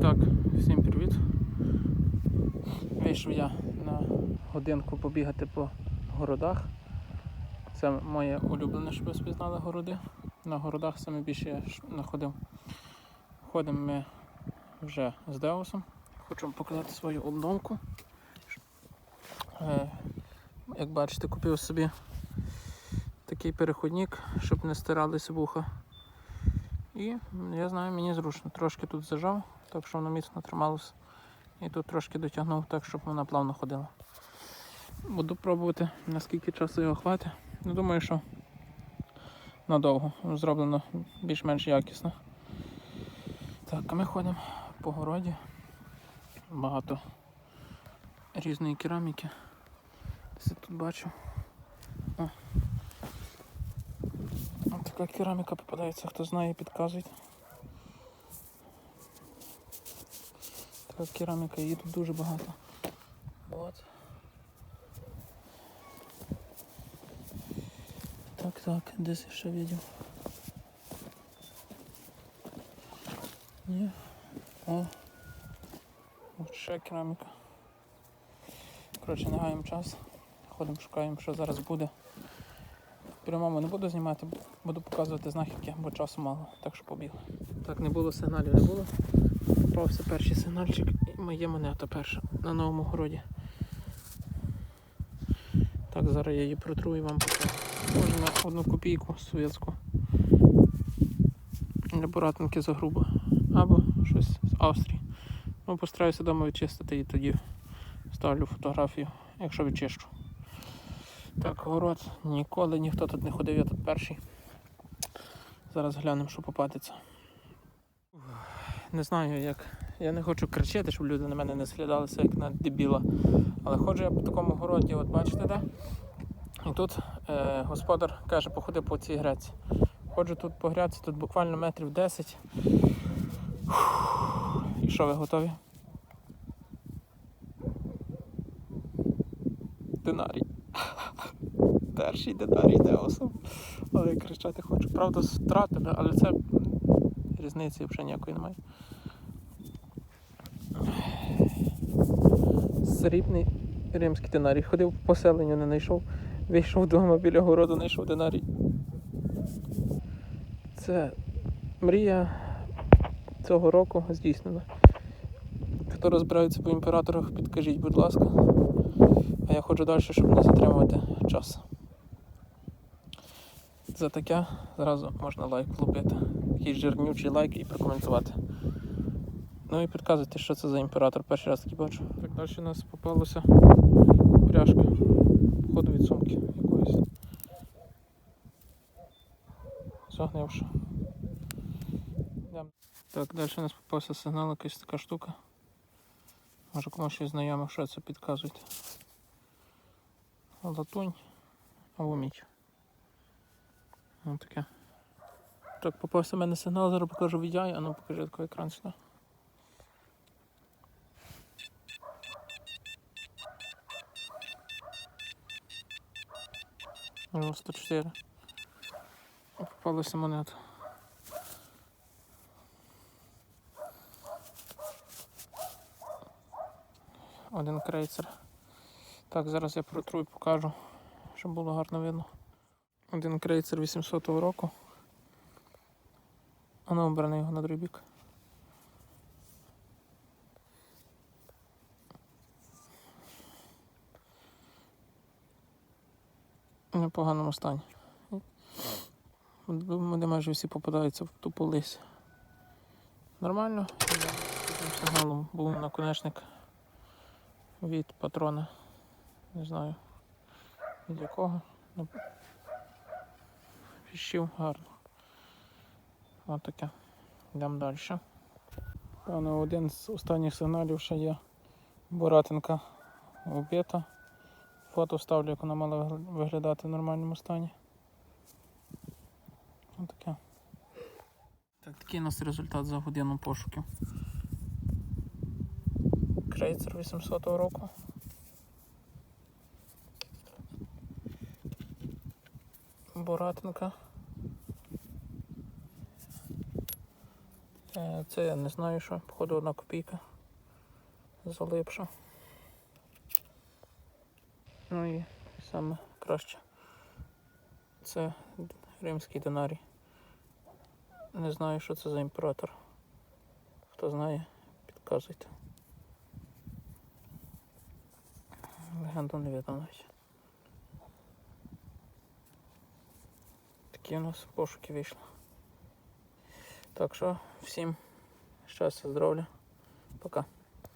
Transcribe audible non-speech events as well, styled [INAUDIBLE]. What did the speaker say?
Так, всім привіт. Вийшов я на годинку побігати по городах. Це моє улюблене, щоб ви спізнали городи. На городах саме більше я знаходив. Ходимо ми вже з Деусом. Хочу вам показати свою обновку. Е, Як бачите, купив собі такий переходник, щоб не стиралися вуха. І я знаю, мені зручно. Трошки тут зажав, так що воно міцно трималося. І тут трошки дотягнув так, щоб вона плавно ходила. Буду пробувати, наскільки часу його хватить. Ну, думаю, що надовго. Зроблено більш-менш якісно. Так, а ми ходимо по городі. Багато різної кераміки. Десь я тут бачу. О. Така кераміка попадається, хто знає, підказуйте. Така кераміка, її тут дуже багато. От. Так, так, десь ще видів. Ні. О. От ще кераміка. Коротше, не гаємо час. Ходимо, шукаємо, що зараз буде. Прямому не буду знімати, буду показувати знахідки, бо часу мало, так що побігли. Так, не було сигналів, не було. Попався перший сигнальчик і моє монета перша на новому городі. Так, зараз я її протру і вам покажу. Може на одну копійку совєтську. Для буратинки за грубо. Або щось з Австрії. Ну, постараюся вдома відчистити і тоді ставлю фотографію, якщо відчищу. Так, город ніколи ніхто тут не ходив, я тут перший. Зараз глянемо, що попадеться. Не знаю, як. Я не хочу кричати, щоб люди на мене не слідалися, як на дебіла. Але ходжу я по такому городі, от бачите, де? І тут е, господар каже, походи по цій греці. Ходжу тут по гряці, тут буквально метрів 10. Фух. І що ви готові? Динарій. [LAUGHS] Перший динарій Деосом. Але я кричати хочу. Правда, стратили, але це різниці вже ніякої немає. Срібний римський динарій. Ходив по поселенню, не знайшов. Вийшов вдома біля городу, знайшов динарій. Це мрія цього року здійснена. Хто розбирається по імператорах, підкажіть, будь ласка. А я ходжу далі, щоб не затримувати час. За таке зразу можна лайк влупити. Такий жирнючий лайк і прокоментувати. Ну і підказуйте, що це за імператор. Перший раз такий бачу. Так далі у нас попалася пряжка. Походу від сумки якоїсь. Загнивши. Так, далі у нас попався сигнал, якась така штука. Може комусь щось знайоме, що це підказуйте. Латунь або мідь. Ось таке. Так, попався в мене сигнал, зараз покажу відео, а ну покажи такий екран сюди. О, 104. Попалася монета. Один крейцер. Так, зараз я протру і покажу, щоб було гарно видно. Один крейцер 800 року. А ну оберни його на другий бік. В непоганому стані. Вони майже всі попадаються в тупу лись. Нормально. Таким сигналом був наконечник від патрона. Не знаю від якого. Ну, гарно. Ось таке. Йдемо далі. Певно, один з останніх сигналів ще є Боратинка вбита. Фото ставлю, як вона мала виглядати в нормальному стані. Ось таке. Так, такий у нас результат за годину пошуків. Крейцер 800 року. Боратинка. Е, Це я не знаю, що, походу одна копійка залипша. Ну і саме краще. Це римський динарій. Не знаю, що це за імператор. Хто знає, підказуйте. Легенда не навіть. Такі у нас пошуки вийшли. Так що всім щастя, здоров'я. Пока.